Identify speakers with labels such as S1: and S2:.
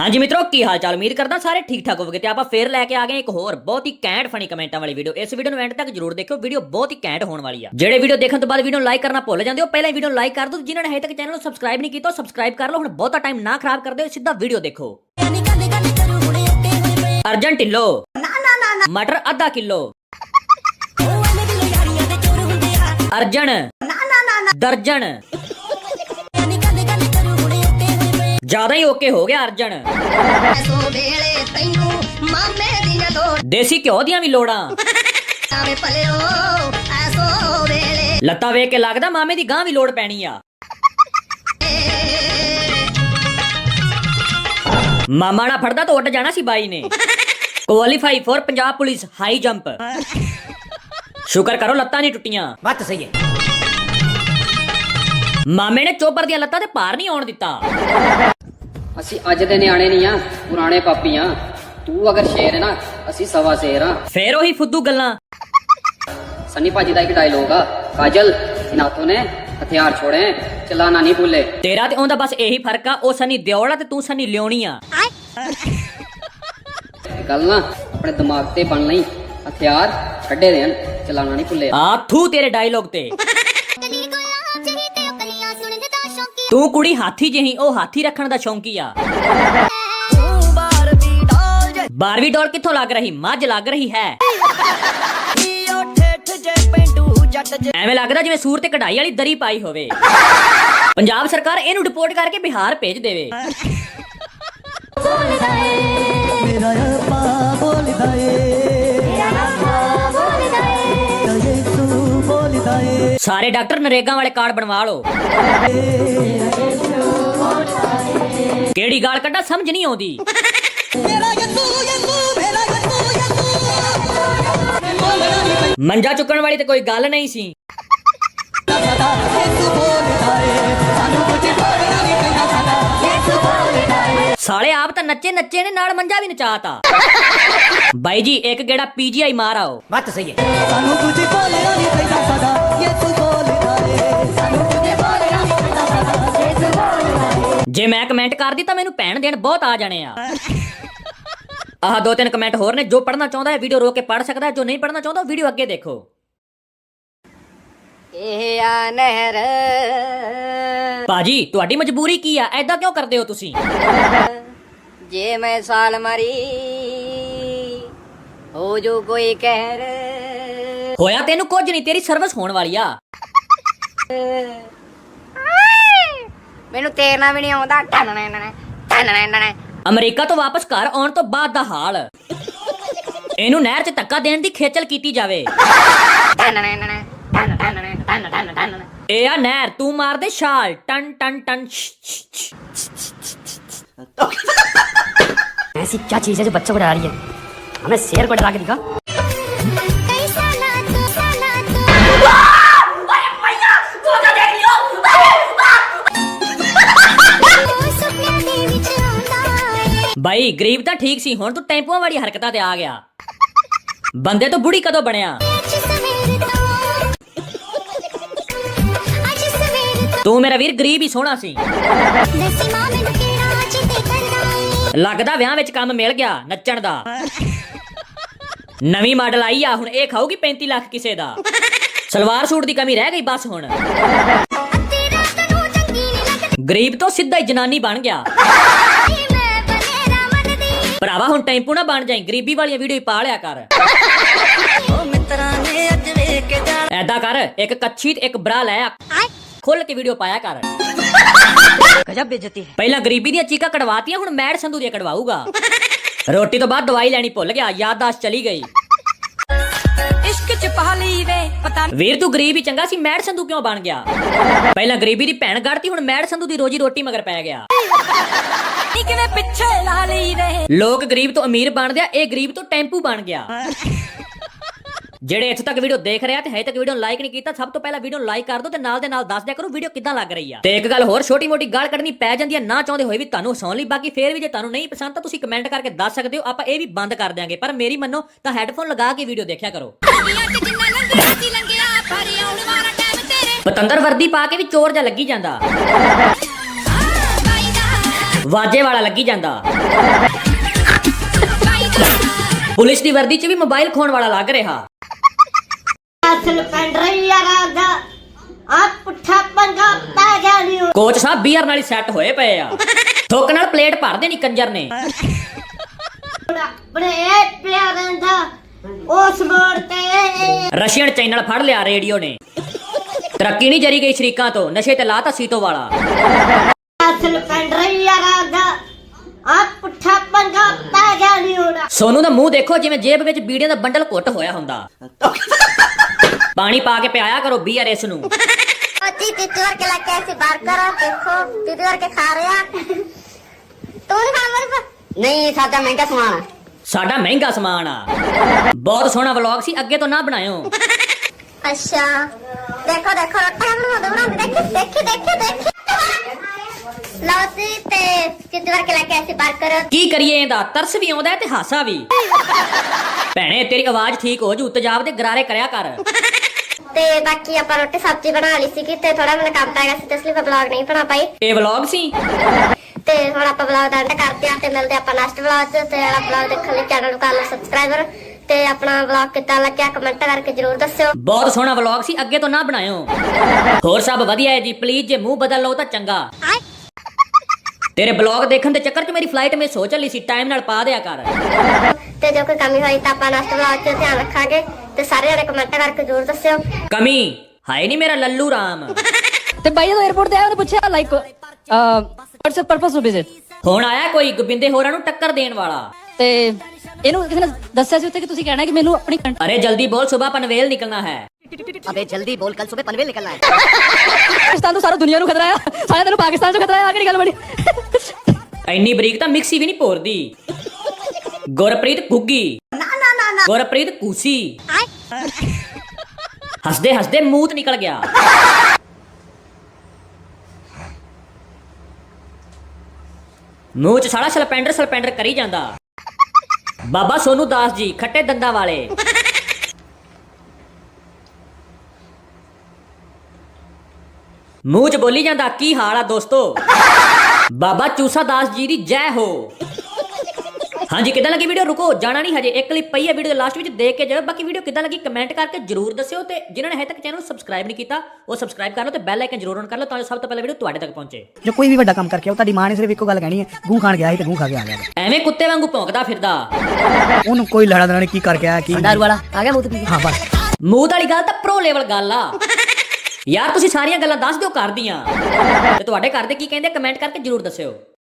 S1: ਹਾਂਜੀ ਮਿੱਤਰੋ, ਕੀ ਹਾਲ ਚਾਲ ਉਮੀਦ ਕਰਦਾ ਸਾਰੇ ਠੀਕ ਠਾਕ ਹੋਵੋਗੇ ਤੇ ਆਪਾਂ ਫੇਰ ਲੈ ਕੇ ਆ ਗਏ ਇੱਕ ਹੋਰ ਬਹੁਤ ਹੀ ਕੈਂਟ ਫਨੀ ਕਮੈਂਟਾਂ ਵਾਲੀ ਵੀਡੀਓ ਇਸ ਵੀਡੀਓ ਨੂੰ ਐਂਡ ਤੱਕ ਜਰੂਰ ਦੇਖਿਓ ਵੀਡੀਓ ਬਹੁਤ ਹੀ ਕੈਂਟ ਹੋਣ ਵਾਲੀ ਆ। ਜਿਹੜੇ ਵੀਡੀਓ ਦੇਖਣ ਤੋਂ ਬਾਅਦ ਵੀਡੀਓ ਨੂੰ ਲਾਈਕ ਕਰਨਾ ਭੁੱਲ ਜਾਂਦੇ ਹੋ, ਪਹਿਲਾਂ ਵੀਡੀਓ ਨੂੰ ਲਾਈਕ ਕਰ ਦਿਓ, ਜਿਨ੍ਹਾਂ ਨੇ ਹਜੇ ਤੱਕ ਚੈਨਲ ਨੂੰ ਸਬਸਕ੍ਰਾਈਬ ਨਹੀਂ ਕੀਤਾ ਸਬਸਕ੍ਰਾਈਬ ਕਰ ਲਓ। ਹੁਣ ਬਹੁਤਾ ਟਾਈਮ ਨਾ ਖਰਾਬ ਕਰਦੇ ਹੋਏ ਸਿੱਧਾ ਵੀਡੀਓ ਦੇਖੋ। ਅਰਜਨ ਢਿੱਲੋ।
S2: ਨਾ ਨਾ ਨਾ ਨਾ
S1: ਮਟਰ ਅੱਧਾ ਕਿਲੋ। ਅਰਜਨ
S2: ਨਾ ਨਾ ਨਾ
S1: ਦਰਜਨ ਜ਼ਿਆਦਾ ਹੀ ਓਕੇ ਹੋ ਗਿਆ ਅਰਜਨ।
S2: ਐਸੋ ਵੇਲੇ ਤੈਨੂੰ ਮਾਮੇ ਦੀ ਨਾ ਲੋੜ
S1: ਦੇਸੀ ਘਿਓ ਦੀਆਂ ਵੀ ਲੋੜਾਂ।
S2: ਆਵੇ ਭਲਿਓ ਐਸੋ ਵੇਲੇ
S1: ਲੱਤਾਂ ਵੇਖ ਕੇ ਲੱਗਦਾ ਮਾਮੇ ਦੀ ਗਾਂ ਵੀ ਲੋੜ ਪੈਣੀ ਆ। ਮਾਮਾ ਨਾ ਫੜਦਾ ਤਾਂ ਉੱਡ ਜਾਣਾ ਸੀ ਬਾਈ ਨੇ। Qualify for Punjab police high jump ਸ਼ੁਕਰ ਕਰੋ ਲੱਤਾਂ ਨਹੀਂ ਟੁੱਟੀਆਂ।
S3: ਬਾਤ ਸਹੀ ਹੈ।
S1: ਮਾਮੇ ਨੇ ਚੋਬਰ ਦੀਆਂ ਲੱਤਾਂ ਤੇ ਭਾਰ ਨਹੀਂ ਆਉਣ ਦਿੱਤਾ।
S4: ਅਸੀਂ ਅੱਜ ਦੇ ਨਿਆਣੇ ਨਹੀਂ ਆ ਪੁਰਾਣੇ ਪਾਪੀ ਆ। ਤੂੰ ਅਗਰ ਸ਼ੇਰ ਹੈ ਨਾ ਅਸੀਂ ਸਵਾ ਸ਼ੇਰ ਆ।
S1: ਫੇਰ ਉਹੀ ਫੁੱਦੂ ਗੱਲਾਂ।
S4: ਸਨੀ ਭਾਜੀ ਦਾ ਇੱਕ ਡਾਇਲੋਗ ਆ ਕਾਜਲ ਇਨਾਥੋਂ ਨੇ ਹਥਿਆਰ ਛੋੜੇ ਚਲਾਣਾ ਨਹੀਂ ਭੁੱਲੇ।
S1: ਤੇਰਾ ਤੇ ਉਹਦਾ ਬਸ ਇਹੀ ਫ਼ਰਕ ਆ ਉਹ ਸਨੀ ਦਿਓੜਾ ਤੇ ਤੂੰ ਸਨੀ ਲਿਓਣੀ ਆ।
S4: ਗੱਲ ਨਾ ਆਪਣੇ ਦਿਮਾਗ ਤੇ ਬਣ ਲਈ ਹਥਿਆਰ ਛੱਡੇ ਦੇਣ ਚਲਾਣਾ ਨਹੀਂ ਭੁੱਲੇ।
S1: ਆ ਥੂ ਤੇਰੇ ਡਾਇਲੋਗ ਤੇ।
S2: ਤੂੰ
S1: ਕੁੜੀ ਹਾਥੀ ਜਿਹੀ, ਉਹ ਹਾਥੀ ਰੱਖਣ ਦਾ ਸ਼ੌਂਕੀ ਆ।
S2: ਤੂੰ ਬਾਰ ਡਾਲ ਜੇ
S1: ਬਾਰਵੀ ਡੋਲ ਕਿੱਥੋਂ ਲੱਗ ਰਹੀ? ਮੱਝ ਲੱਗ ਰਹੀ ਹੈ। ਐਵੇਂ ਲੱਗਦਾ ਜਿਵੇਂ ਸੂਰ ਤੇ ਕਢਾਈ ਵਾਲੀ ਦਰੀ ਪਾਈ ਹੋਵੇ। ਪੰਜਾਬ ਸਰਕਾਰ ਇਹਨੂੰ ਰਿਪੋਰਟ ਕਰਕੇ ਬਿਹਾਰ ਭੇਜ ਦੇਵੇ। ਸਾਰੇ ਡਾਕਟਰ ਨਰੇਗਾ ਵਾਲੇ ਕਾਰਡ ਬਣਵਾ ਲਓ। ਕਿਹੜੀ ਗਾਲ ਕੱਢਾ, ਸਮਝ ਨਹੀਂ ਆਉਂਦੀ। ਮੰਜਾ ਚੁੱਕਣ ਵਾਲੀ ਤੇ ਕੋਈ ਗੱਲ ਨਹੀਂ ਸੀ।
S5: ਸਾਡਾ
S1: ਸਾਲੇ ਆਪ ਤਾਂ ਨੱਚੇ ਨੱਚੇ ਨੇ, ਨਾਲ ਮੰਜਾ ਵੀ ਨਚਾਤਾ। ਬਾਈ ਜੀ, ਇੱਕ ਗੇੜਾ ਪੀਜੀਆਈ ਮਾਰ ਆਓ।
S3: ਬਾਤ ਸਹੀ ਹੈ।
S5: ਸਾਨੂੰ ਕੁਝ ਬੋਲਣਾ ਨਹੀਂ ਪੈਂਦਾ
S1: ਜੇ ਮੈਂ ਕਮੈਂਟ ਕਰਦੀ ਤਾਂ ਮੈਨੂੰ ਭੈਣ ਦੇਣ ਬਹੁਤ ਆ ਜਾਣੇ ਆ। ਆਹ ਦੋ ਤਿੰਨ ਕਮੈਂਟ ਹੋਰ ਨੇ ਜੋ ਪੜ੍ਹਨਾ ਚਾਹੁੰਦਾ ਹੈ ਵੀਡੀਓ ਰੋਕ ਕੇ ਪੜ੍ਹ ਸਕਦਾ ਹੈ ਜੋ ਨਹੀਂ ਪੜ੍ਹਨਾ ਚਾਹੁੰਦਾ ਵੀਡੀਓ ਅੱਗੇ ਦੇਖੋ।
S2: ਇਹ ਆ ਨਹਿਰ।
S1: ਬਾਜੀ ਤੁਹਾਡੀ ਮਜਬੂਰੀ ਕੀ ਆ? ਐਦਾਂ ਕਿਉਂ ਕਰਦੇ ਹੋ ਤੁਸੀਂ?
S2: ਜੇ ਮੈਂ ਸਾਲ ਮਰੀ ਹੋ ਜੋ ਕੋਈ ਕਹਿਰ।
S1: ਹੋਇਆ ਤੈਨੂੰ ਕੁਝ ਨਹੀਂ ਤੇਰੀ ਸਰਵਿਸ ਹੋਣ ਵਾਲੀ ਆ।
S2: ਮੈਨੂੰ ਤੇਰਨਾ ਵੀ ਨਹੀਂ ਆਉਂਦਾ ਟਨਣੇ ਟਨਣੇ ਟਨਣੇ ਟਨਣੇ
S1: ਅਮਰੀਕਾ ਤੋਂ ਵਾਪਸ ਘਰ ਆਉਣ ਤੋਂ ਬਾਅਦ ਦਾ ਹਾਲ ਇਹਨੂੰ ਨਹਿਰ 'ਚ ਧੱਕਾ ਦੇਣ ਦੀ ਖੇਚਲ ਕੀਤੀ ਜਾਵੇ
S2: ਟਨਣੇ ਟਨਣੇ ਟਨ ਟਨਣੇ ਟਨ ਟਨ ਟਨ
S1: ਇਹ ਆ ਨਹਿਰ ਤੂੰ ਮਾਰ ਦੇ ਛਾਲ ਟਨ ਟਨ ਟਨ ਸ਼, ਸ਼, ਸ਼।
S3: ऐसी क्या चीज है जो बच्चों को डरा रही है हमें शेर को डरा के दिखा
S1: ਬਾਈ, ਗਰੀਬ ਤਾਂ ਠੀਕ ਸੀ, ਹੁਣ ਤੂੰ ਟੈਂਪੂਆਂ ਵਾਲੀ ਹਰਕਤਾਂ ਤੇ ਆ ਗਿਆ। ਬੰਦੇ ਤੋਂ ਬੁੜੀ ਕਦੋਂ ਬਣਿਆ? ਤੂੰ ਮੇਰਾ ਵੀਰ ਗਰੀਬ ਹੀ ਸੋਹਣਾ ਸੀ। ਲੱਗਦਾ ਵਿਆਹ ਵਿੱਚ ਕੰਮ ਮਿਲ ਗਿਆ, ਨੱਚਣ ਦਾ। ਨਵੀਂ ਮਾਡਲ ਆਈ ਆ, ਹੁਣ ਇਹ ਖਾਊਗੀ 35 ਲੱਖ ਕਿਸੇ ਦਾ। ਸਲਵਾਰ ਸੂਟ ਦੀ ਕਮੀ ਰਹਿ ਗਈ ਬਸ ਹੁਣ। ਗਰੀਬ ਤੋਂ ਸਿੱਧਾ ਹੀ ਜਨਾਨੀ ਬਣ ਗਿਆ। ਭਰਾਵਾ ਹੁਣ ਟੈਂਪੂ ਨਾ ਬਣ ਜਾਈ ਗਰੀਬੀ ਵਾਲੀਆਂ ਵੀਡੀਓ ਪਾ ਲਿਆ ਕਰ।
S2: ਓ ਮਿੱਤਰਾਂ ਨੇ ਅੱਜ ਵੇਖ ਕੇ ਜਾਣਾ।
S1: ਐਦਾਂ ਕਰ ਇੱਕ ਕੱਚੀ ਤੇ ਇੱਕ ਬਰਾ ਲੈ ਆ। ਖੁੱਲ ਕੇ ਵੀਡੀਓ ਪਾਇਆ ਕਰ।
S3: ਗਜਬ ਬੇਇੱਜ਼ਤੀ ਹੈ।
S1: ਪਹਿਲਾਂ ਗਰੀਬੀ ਦੀਆਂ ਚੀਕਾਂ ਕਢਵਾਤੀਆਂ ਹੁਣ ਮੈਡ ਸੰਧੂ ਦੀਆਂ ਕਢਵਾਊਗਾ ਰੋਟੀ ਤੋਂ ਬਾਅਦ ਦਵਾਈ ਲੈਣੀ ਭੁੱਲ ਗਿਆ ਯਾਦਾਸ਼ਤ ਚਲੀ ਗਈ।
S2: ਇਸ਼ਕ ਚ ਪਾ ਲਈ ਵੇ ਪਤਾ
S1: ਵੀਰ ਤੂੰ ਗਰੀਬ ਹੀ ਚੰਗਾ ਸੀ ਮੈਡ ਸੰਧੂ ਕਿਉਂ ਬਣ ਗਿਆ? ਪਹਿਲਾਂ ਗਰੀਬੀ ਦੀ ਭੈਣ ਗੜਤੀ ਹੁਣ ਮੈਡ ਸੰਧੂ ਦੀ ਰੋਜੀ ਰੋਟੀ ਮਗਰ ਪੈ ਗਿਆ।
S2: ਕਿਵੇਂ ਪਿੱਛੇ ਲਾ ਲਈ ਵੇ।
S1: ਲੋਕ ਗਰੀਬ ਤੋਂ ਅਮੀਰ ਬਣਦੇ ਆ ਇਹ ਗਰੀਬ ਤੋਂ ਟੈਂਪੂ ਬਣ ਗਿਆ। ਜਿਹੜੇ ਇੱਥੇ ਤੱਕ ਵੀਡੀਓ ਦੇਖ ਰਿਹਾ ਤੇ ਹਜੇ ਤੱਕ ਵੀਡੀਓ ਨੂੰ ਲਾਈਕ ਨਹੀਂ ਕੀਤਾ, ਸਭ ਤੋਂ ਪਹਿਲਾਂ ਵੀਡੀਓ ਨੂੰ ਲਾਈਕ ਕਰ ਦਿਓ ਤੇ ਨਾਲ ਦੇ ਨਾਲ ਦੱਸ ਦਿਆ ਕਰੋ ਵੀਡੀਓ ਕਿੱਦਾਂ ਲੱਗ ਰਹੀ ਆ। ਤੇ ਇੱਕ ਗੱਲ ਹੋਰ ਛੋਟੀ ਮੋਟੀ ਗੱਲ ਕੱਢਣੀ ਪੈ ਜਾਂਦੀ ਆ, ਨਾ ਚਾਹੁੰਦੇ ਹੋਏ ਵੀ ਤੁਹਾਨੂੰ ਹਸਾਉਣ ਲਈ, ਬਾਕੀ ਫੇਰ ਵੀ ਜੇ ਤੁਹਾਨੂੰ ਨਹੀਂ ਪਸੰਦ ਤਾਂ ਤੁਸੀਂ ਕਮੈਂਟ ਕਰਕੇ ਦੱਸ ਸਕਦੇ ਹੋ, ਆਪਾਂ ਇਹ ਵੀ ਬੰਦ ਕਰ ਦਿਆਂਗੇ। ਪਰ ਮੇਰੀ ਮੰਨੋ ਤਾਂ ਹੈੱਡਫੋਨ ਲਗਾ ਕੇ ਵੀਡੀਓ ਦੇਖਿਆ ਕਰੋ। ਪਤੰਦਰ ਵਰਦੀ ਪਾ ਕੇ ਵੀ ਚੋਰ ਜਾ ਲੱਗੀ ਜਾਂਦਾ। ਵਾਜੇ ਵਾਲਾ ਲੱਗੀ ਜਾਂਦਾ। ਪੁਲਿਸ ਦੀ ਵਰਦੀ 'ਚ ਵੀ ਮੋਬਾਈਲ ਖੋਣ ਵਾਲਾ ਲੱਗ ਰਿਹਾ।
S6: ਅਸਲ ਪਿੰਡ ਰਹੀ ਯਾਰਾਂ ਦਾ ਆ ਪੁੱਠਾ ਪੰਗਾ ਪੈ ਗਿਆ ਨੀ
S1: ਕੋਚ ਸਾਹਿਬ ਬੀਅਰ ਨਾਲ ਹੀ ਸੈੱਟ ਹੋਏ ਪਏ ਆ। ਥੁੱਕ ਨਾਲ ਪਲੇਟ ਭਰ ਦੇਣੀ ਕੰਜਰ ਨੇ।
S6: ਬੜੇ ਪਿਆਰਾਂ ਦਾ ਉਸ ਮੋੜ ਤੇ
S1: ਰਸ਼ੀਅਨ ਚੈਨਲ ਫੜ ਲਿਆ ਰੇਡੀਓ ਨੇ। ਤਰੱਕੀ ਨਹੀਂ ਜਰੀ ਗਈ ਸ਼ਰੀਕਾਂ ਤੋਂ। ਨਸ਼ੇ ਤੇ ਲਾਤਾ ਸੀਤੋ ਵਾਲਾ।
S6: ਅਸਲ ਪਿੰਡ
S1: ਸੋਨੂੰ ਦਾ ਮੂੰਹ ਦੇਖੋ ਜਿਵੇਂ ਜੇਬ ਵਿੱਚ ਬੀੜੀਆਂ ਦਾ ਬੰਡਲ ਘੁੱਟ ਹੋਇਆ ਹੁੰਦਾ। ਪਾਣੀ ਪਾ ਕੇ ਪਿਆਇਆ ਕਰੋ ਬੀਅਰ ਇਸ ਨੂੰ।
S2: ਅੱਤੀ ਤਿੱਤੂ ਵਰਗੇ ਲੱਗ ਕੇ ਐਸੇ ਬਾਰ ਕਰੋ ਦੇਖੋ ਤਿੱਤੂ ਵਰਗੇ ਖਾ ਰਿਹਾ। ਤੂੰ ਨਹੀਂ ਖਾਣਾ ਮੇਰੇ
S3: ਨਹੀਂ ਸਾਡਾ ਮਹਿੰਗਾ ਸਮਾਨ ਆ।
S1: ਸਾਡਾ ਮਹਿੰਗਾ ਸਮਾਨ ਆ। ਬਹੁਤ ਸੋਹਣਾ ਵਲੌਗ ਸੀ ਅੱਗੇ ਤੋਂ ਨਾ ਬਣਾਇਓ।
S2: ਅੱਛਾ। ਦੇਖੋ ਦੇਖੋ ਬਣਾਉਂਦੇ। ਦੇਖੀ ਦੇਖੀ ਦੇਖੀ ਦੇਖੀ। ਲਓ ਜੀ ਤੇ ਕੇ ਐਸੇ ਬਾਰ ਕਰੋ
S1: ਕੀ ਕਰੀਏ ਇਹਦਾ ਤਰਸ ਵੀ ਆਉਂਦਾ ਹੈ ਤੇ ਹਾਸਾ ਵੀ। ਭੈਣੇ ਤੇਰੀ ਆਵਾਜ਼ ਠੀਕ ਹੋ ਜੂ ਤਜਾਬ ਦੇ ਗਰਾਰੇ ਕਰਿਆ ਕਰ।
S2: ਤੇ ਬਾਕੀ ਆਪਾਂ ਰੋਟੀ ਸਬਜ਼ੀ ਬਣਾ ਲਈ ਸੀ ਤੇ ਥੋੜਾ ਮੈਨੂੰ ਕੰਮ ਪੈ ਗਿਆ ਸੀ ਤੇ ਇਸ ਲਈ ਮੈਂ ਵਲੌਗ ਨਹੀਂ ਬਣਾ ਪਾਈ।
S1: ਇਹ ਵਲੌਗ ਸੀ?
S2: ਤੇ ਹੁਣ ਆਪਾਂ ਵਲੌਗ ਦਾ ਐਂਡ ਕਰਦੇ ਆ ਤੇ ਮਿਲਦੇ ਆਪਾਂ ਨੈਕਸਟ ਵਲੌਗ 'ਚ ਤੇ ਵਾਲਾ ਵਲੌਗ ਦੇਖਣ ਲਈ ਚੈਨਲ ਨੂੰ ਕਰ ਲਓ ਸਬਸਕ੍ਰਾਈਬਰ ਤੇ ਆਪਣਾ ਵਲੌਗ ਕਿੱਦਾਂ ਲੱਗਿਆ ਕਮੈਂਟ ਕਰਕੇ ਜਰੂਰ ਦੱਸਿਓ।
S1: ਬਹੁਤ ਸੋਹਣਾ ਵਲੌਗ ਸੀ ਅੱਗੇ ਤੋਂ ਨਾ ਬਣਾਇਓ। ਹੋਰ ਸਭ ਵਧੀਆ ਹੈ ਜੀ ਪਲੀਜ਼ ਜੇ ਮੂੰਹ ਬਦਲ ਲਓ ਤਾਂ ਚੰਗਾ। ਤੇਰੇ ਬਲੌਗ ਦੇਖਣ ਦੇ ਚੱਕਰ 'ਚ ਮੇਰੀ ਫਲਾਈਟ ਮਿਸ ਹੋ ਚੱਲੀ ਸੀ ਟਾਈਮ ਨਾਲ ਪਾ ਦਿਆ ਕਰ।
S2: ਤੇ ਜੇ ਕੋਈ ਕਮੀ ਹੋਈ ਤਾਂ ਆਪਾਂ ਨੈਕਸਟ ਵਲੌਗ 'ਚ ਧਿਆਨ ਰੱਖਾਂਗੇ ਤੇ ਸਾਰੇ ਜਣੇ ਕਮੈਂਟ ਕਰਕੇ ਜਰੂਰ ਦੱਸਿਓ।
S1: ਕਮੀ? ਹਾਏ ਨਹੀਂ ਮੇਰਾ ਲੱਲੂ ਰਾਮ।
S7: ਤੇ ਬਾਈ ਜਦੋਂ 에어ਪੋਰਟ ਤੇ ਆਇਆ ਉਹਨੇ ਪੁੱਛਿਆ like what's a purpose of visit
S1: ਹੁਣ ਆਇਆ ਕੋਈ ਗੋਬਿੰਦੇ ਹੋਰਾਂ ਨੂੰ ਟੱਕਰ ਦੇਣ ਵਾਲਾ?
S7: ਤੇ ਇਹਨੂੰ ਕਿਸੇ ਨੇ ਦੱਸਿਆ ਸੀ ਉੱਥੇ ਕਿ ਤੁਸੀਂ ਕਹਿਣਾ ਕਿ ਮੈਨੂੰ ਆਪਣੀ
S1: ਅਰੇ ਜਲਦੀ ਬੋਲ ਸੁਬਹ ਪਨਵੇਲ ਨਿਕਲਣਾ ਹੈ।
S3: ਅਬੇ ਜਲਦੀ ਬੋਲ ਕੱਲ ਸਵੇਰ ਪਨਵੇਲ ਨਿਕਲਣਾ ਹੈ
S7: ਪਾਕਿਸਤਾਨ ਤੋਂ ਸਾਰਾ ਦੁਨੀਆ ਨੂੰ ਖਤਰਾ ਆ ਸਾਰਾ ਤੈਨੂੰ ਪਾਕਿਸਤਾਨ ਤੋਂ ਖਤਰਾ ਆ ਆਹ ਕਿਹੜੀ ਗੱਲ ਬਣੀ
S1: ਇੰਨੀ ਬਰੀਕ ਤਾਂ ਮਿਕਸੀ ਵੀ ਨਹੀਂ ਭੋਰਦੀ ਗੁਰਪ੍ਰੀਤ ਗੁੱਗੀ ਨਾ ਨਾ ਨਾ ਗੁਰਪ੍ਰੀਤ ਕੂਸੀ ਹੱਸਦੇ ਹੱਸਦੇ ਮੂਤ ਨਿਕਲ ਗਿਆ ਮੂੰਹ ਚ ਸਾਲਾ ਸਲਪੈਂਡਰ ਸਲਪੈਂਡਰ ਕਰੀ ਜਾਂਦਾ ਬਾਬਾ ਸੋਨੂ ਦਾਸ ਜੀ ਖੱਟੇ ਦੰਦਾਂ ਵਾਲੇ ਮੂੰਹ ਚ ਬੋਲੀ ਜਾਂਦਾ ਕੀ ਹਾਲ ਆ ਦੋਸਤੋ? ਬਾਬਾ ਚੂਸਾ ਦਾਸ ਜੀ ਦੀ ਜੈ ਹੋ। ਹਾਂਜੀ ਕਿੱਦਾਂ ਲੱਗੀ ਵੀਡੀਓ ਰੁਕੋ ਜਾਣਾ ਨਹੀਂ ਹਜੇ ਇੱਕ ਕਲਿੱਪ ਪਈ ਹੈ ਵੀਡੀਓ ਦੇ ਲਾਸਟ ਵਿੱਚ ਦੇਖ ਕੇ ਜਾਓ ਬਾਕੀ ਵੀਡੀਓ ਕਿੱਦਾਂ ਲੱਗੀ ਕਮੈਂਟ ਕਰਕੇ ਜਰੂਰ ਦੱਸਿਓ ਤੇ ਜਿਨ੍ਹਾਂ ਨੇ ਹਜੇ ਤੱਕ ਚੈਨਲ ਨੂੰ ਸਬਸਕ੍ਰਾਈਬ ਨਹੀਂ ਕੀਤਾ ਉਹ ਸਬਸਕ੍ਰਾਈਬ ਕਰ ਲਓ ਤੇ ਬੈਲ ਆਈਕਨ ਜਰੂਰ ਔਨ ਕਰ ਲਓ ਤਾਂ ਜੋ ਸਭ ਤੋਂ ਪਹਿਲਾਂ ਵੀਡੀਓ ਤੁਹਾਡੇ ਤੱਕ ਪਹੁੰਚੇ।
S5: ਜੋ ਕੋਈ ਵੀ ਵੱਡਾ ਕੰਮ ਕਰਕੇ ਆਓ ਤੁਹਾਡੀ ਮਾਂ ਨੇ ਸਿਰਫ ਇੱਕੋ ਗੱਲ ਕਹਿਣੀ ਹੈ ਗੂੰ ਖਾਣ ਗਿਆ ਸੀ ਤੇ ਗੂੰ ਖਾ ਕੇ ਆ ਗਿਆ।
S1: ਐਵੇਂ ਕੁੱਤੇ ਵਾਂਗੂ ਭੌਂਕਦਾ ਫਿਰਦਾ।
S5: ਉਹਨੂੰ ਕੋਈ ਲੜਾ ਦੇਣਾ ਨਹੀਂ ਕੀ ਕਰਕੇ ਆਇਆ ਕੀ
S3: ਦਾਰੂ ਵਾਲਾ ਆ ਗਿਆ ਮੂੰਹ ਤੇ ਪੀ ਕੇ।
S5: ਹਾਂ ਬਸ।
S1: ਮੂੰਹ ਵਾਲੀ ਗੱਲ ਤਾਂ ਪ੍ਰੋ ਲੈਵਲ ਗੱਲ ਆ। ਯਾਰ, ਤੁਸੀਂ ਸਾਰੀਆਂ ਗੱਲਾਂ ਦੱਸ ਦਿਓ ਕਰਦੀਆਂ ਤੇ ਤੁਹਾਡੇ ਘਰ ਦੇ ਕੀ ਕਹਿੰਦੇ ਕਮੈਂਟ ਕਰਕੇ ਜਰੂਰ ਦੱਸਿਓ।